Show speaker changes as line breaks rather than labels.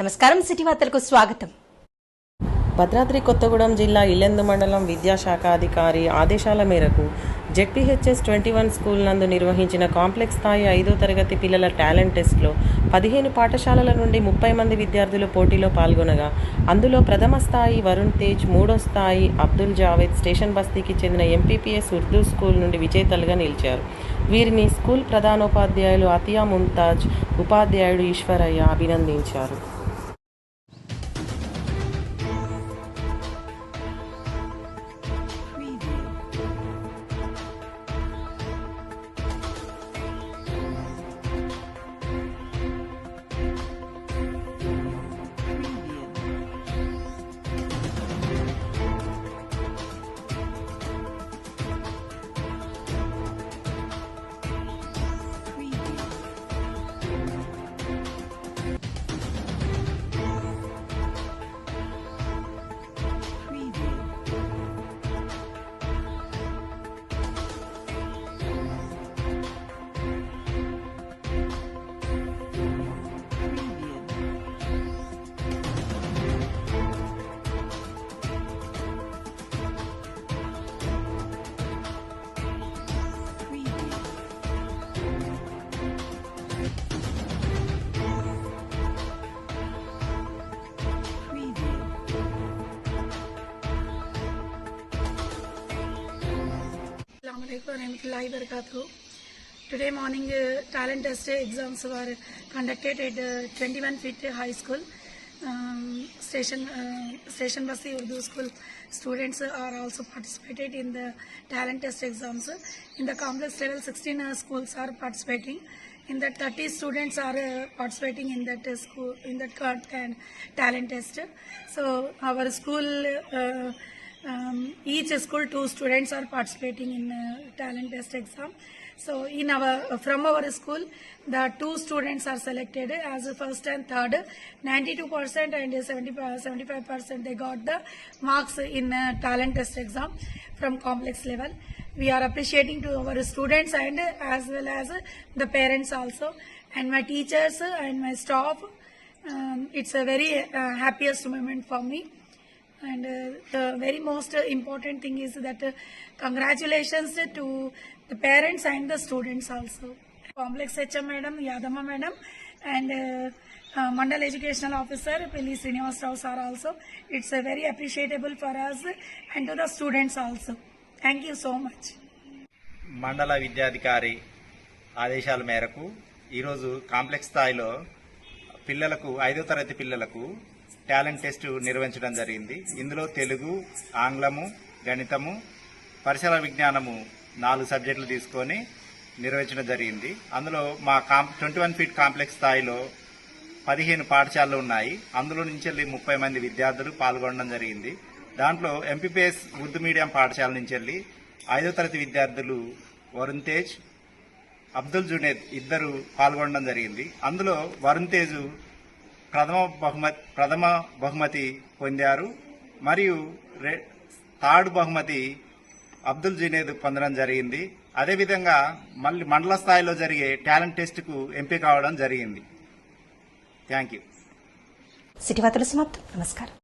నమస్కారం సిటీ వార్తలకు స్వాగతం.
భద్రాద్రి కొత్తగూడెం జిల్లా ఇల్లెందు మండలం విద్యాశాఖ అధికారి ఆదేశాల మేరకు జెడ్పీహెచ్ఎస్ ట్వంటీ వన్ స్కూల్ నందు నిర్వహించిన కాంప్లెక్స్ స్థాయి ఐదో తరగతి పిల్లల టాలెంట్ టెస్ట్లో పదిహేను పాఠశాలల నుండి ముప్పై మంది విద్యార్థులు పోటీలో పాల్గొనగా అందులో ప్రథమ స్థాయి వరుణ్ తేజ్ మూడో స్థాయి అబ్దుల్ జావేద్ స్టేషన్ బస్తీకి చెందిన ఎంపీపీఎస్ ఉర్దూ స్కూల్ నుండి విజేతలుగా నిలిచారు. వీరిని స్కూల్ ప్రధానోపాధ్యాయులు అతియా ముంతాజ్ ఉపాధ్యాయుడు ఈశ్వరయ్య అభినందించారు.
Today morning uh, talent test exams were conducted at uh, 21 feet high school. Um, station uh, station Basi Urdu school students are also participated in the talent test exams. In the complex level, 16 uh, schools are participating. In that, 30 students are uh, participating in that uh, school in that talent test. So our school. Uh, um, each school two students are participating in uh, talent test exam. So in our from our school the two students are selected as first and third. 92% and 70, 75% they got the marks in uh, talent test exam from complex level. We are appreciating to our students and uh, as well as uh, the parents also. And my teachers uh, and my staff um, it's a very uh, happiest moment for me and uh, the very most uh, important thing is that uh, congratulations to the parents and the students also. Complex HM Madam, Yadama Madam, and uh, uh, Mandal Educational Officer, Pili Srinivas Rao sir also. It's uh, very appreciable for us and to the students also. Thank you so much.
మండల విద్యాధికారి ఆదేశాల మేరకు ఈరోజు complex స్థాయిలో పిల్లలకు ఐదో తరగతి పిల్లలకు టాలెంట్ టెస్ట్ నిర్వహించడం జరిగింది. ఇందులో తెలుగు ఆంగ్లము గణితము పరిసర విజ్ఞానము నాలుగు సబ్జెక్టులు తీసుకొని నిర్వహించడం జరిగింది. అందులో మా కాం ట్వంటీ వన్ ఫీట్ కాంప్లెక్స్ స్థాయిలో పదిహేను పాఠశాలలు ఉన్నాయి. అందులో నుంచి వెళ్ళి ముప్పై మంది విద్యార్థులు పాల్గొనడం జరిగింది. దాంట్లో ఎంపీపీఎస్ ఉర్దూ మీడియం పాఠశాల నుంచి వెళ్ళి ఐదో తరగతి విద్యార్థులు వరుణ్ తేజ్ అబ్దుల్ జునేద్ ఇద్దరు పాల్గొనడం జరిగింది. అందులో వరుణ్ తేజ్ ప్రథమ బహుమతి ప్రథమ బహుమతి పొందారు మరియు రె థర్డ్ బహుమతి అబ్దుల్ జునేద్ పొందడం జరిగింది. అదేవిధంగా మళ్ళీ మండల స్థాయిలో జరిగే టాలెంట్ టెస్ట్కు ఎంపిక కావడం జరిగింది. Thank you.
సిటీ వార్తలు సమాప్తం. నమస్కారం.